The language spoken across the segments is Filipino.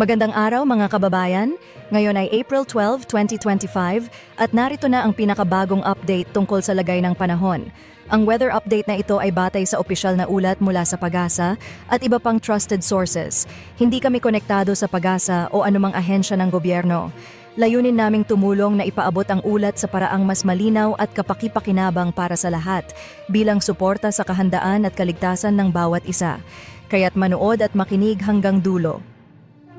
Magandang araw mga kababayan. Ngayon ay April 12, 2025 at narito na ang pinakabagong update tungkol sa lagay ng panahon. Ang weather update na ito ay batay sa opisyal na ulat mula sa Pagasa at iba pang trusted sources. Hindi kami konektado sa Pagasa o anumang ahensya ng gobyerno. Layunin naming tumulong na ipaabot ang ulat sa paraang mas malinaw at kapakipakinabang para sa lahat bilang suporta sa kahandaan at kaligtasan ng bawat isa. Kaya't manood at makinig hanggang dulo.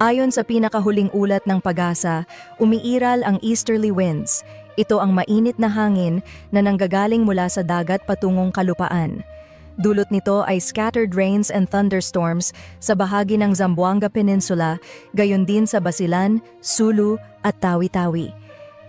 Ayon sa pinakahuling ulat ng pag-asa, umiiral ang easterly winds. Ito ang mainit na hangin na nanggagaling mula sa dagat patungong kalupaan. Dulot nito ay scattered rains and thunderstorms sa bahagi ng Zamboanga Peninsula, gayon din sa Basilan, Sulu at Tawi-Tawi.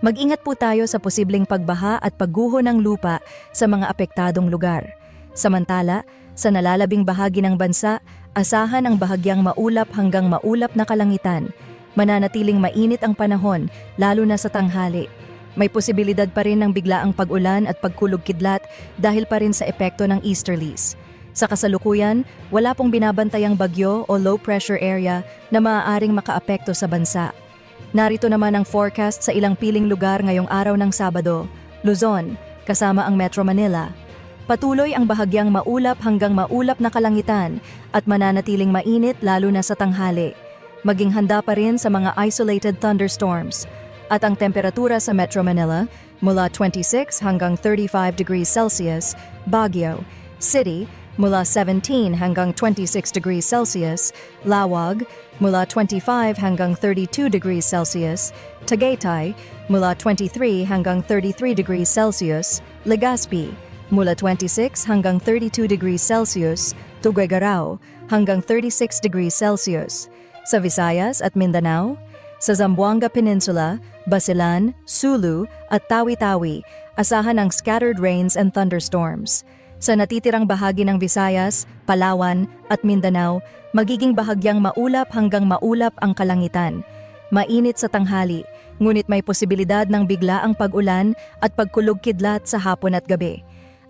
Mag-ingat po tayo sa posibleng pagbaha at pagguho ng lupa sa mga apektadong lugar. Samantala, sa nalalabing bahagi ng bansa, asahan ang bahagyang maulap hanggang maulap na kalangitan. Mananatiling mainit ang panahon, lalo na sa tanghali. May posibilidad pa rin ng biglaang pag-ulan at pagkulog kidlat dahil pa rin sa epekto ng easterlies. Sa kasalukuyan, wala pong binabantayang bagyo o low pressure area na maaaring makaapekto sa bansa. Narito naman ang forecast sa ilang piling lugar ngayong araw ng Sabado, Luzon, kasama ang Metro Manila. Patuloy ang bahagyang maulap hanggang maulap na kalangitan at mananatiling mainit lalo na sa tanghali. Maging handa pa rin sa mga isolated thunderstorms. At ang temperatura sa Metro Manila mula 26 hanggang 35 degrees Celsius, Baguio, City mula 17 hanggang 26 degrees Celsius, Lawag mula 25 hanggang 32 degrees Celsius, Tagaytay mula 23 hanggang 33 degrees Celsius, Legazpi mula 26 hanggang 32 degrees Celsius, Tuguegarao hanggang 36 degrees Celsius. Sa Visayas at Mindanao, sa Zamboanga Peninsula, Basilan, Sulu at Tawi-Tawi, asahan ang scattered rains and thunderstorms. Sa natitirang bahagi ng Visayas, Palawan at Mindanao, magiging bahagyang maulap hanggang maulap ang kalangitan. Mainit sa tanghali, ngunit may posibilidad ng biglaang pag-ulan at pagkulog kidlat sa hapon at gabi.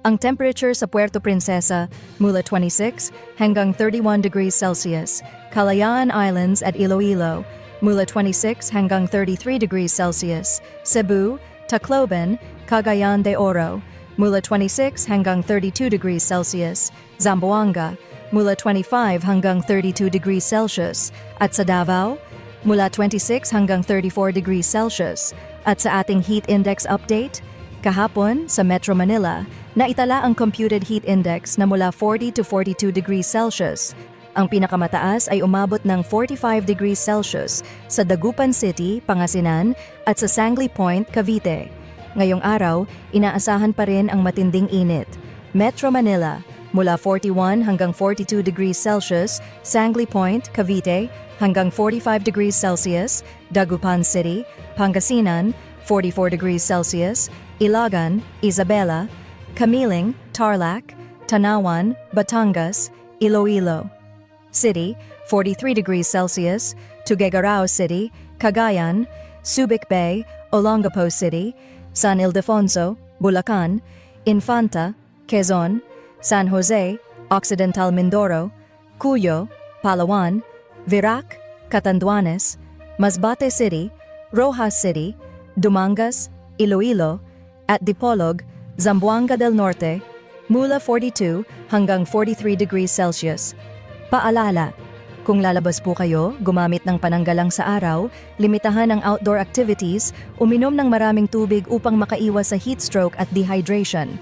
Ang temperature sa Puerto Princesa mula 26 hanggang 31 degrees Celsius, Kalayaan Islands at Iloilo mula 26 hanggang 33 degrees Celsius, Cebu, Tacloban, Cagayan de Oro mula 26 hanggang 32 degrees Celsius, Zamboanga mula 25 hanggang 32 degrees Celsius. At sa Davao mula 26 hanggang 34 degrees Celsius. At sa ating heat index update Kahapon, sa Metro Manila, naitala ang computed heat index na mula 40 to 42 degrees Celsius. Ang pinakamataas ay umabot ng 45 degrees Celsius sa Dagupan City, Pangasinan at sa Sangley Point, Cavite. Ngayong araw, inaasahan pa rin ang matinding init. Metro Manila, mula 41 hanggang 42 degrees Celsius, Sangley Point, Cavite, hanggang 45 degrees Celsius, Dagupan City, Pangasinan, 44 degrees Celsius, Ilagan, Isabela, Camiling, Tarlac, Tanawan, Batangas, Iloilo. City, 43 degrees Celsius, Tuguegarao City, Cagayan, Subic Bay, Olongapo City, San Ildefonso, Bulacan, Infanta, Quezon, San Jose, Occidental Mindoro, Cuyo, Palawan, Virac, Catanduanes, Masbate City, Rojas City, Dumangas, Iloilo, at Dipolog, Zamboanga del Norte, mula 42 hanggang 43 degrees Celsius. Paalala, kung lalabas po kayo, gumamit ng pananggalang sa araw, limitahan ang outdoor activities, uminom ng maraming tubig upang makaiwas sa heat stroke at dehydration.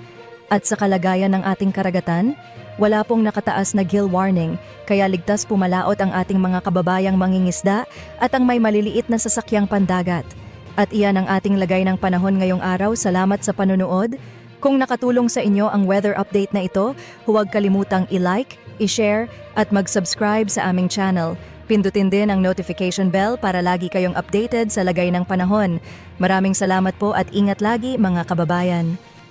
At sa kalagayan ng ating karagatan, wala pong nakataas na gill warning, kaya ligtas pumalaot ang ating mga kababayang mangingisda at ang may maliliit na sasakyang pandagat. At iyan ang ating lagay ng panahon ngayong araw. Salamat sa panunood. Kung nakatulong sa inyo ang weather update na ito, huwag kalimutang i-like, i-share at mag-subscribe sa aming channel. Pindutin din ang notification bell para lagi kayong updated sa lagay ng panahon. Maraming salamat po at ingat lagi mga kababayan.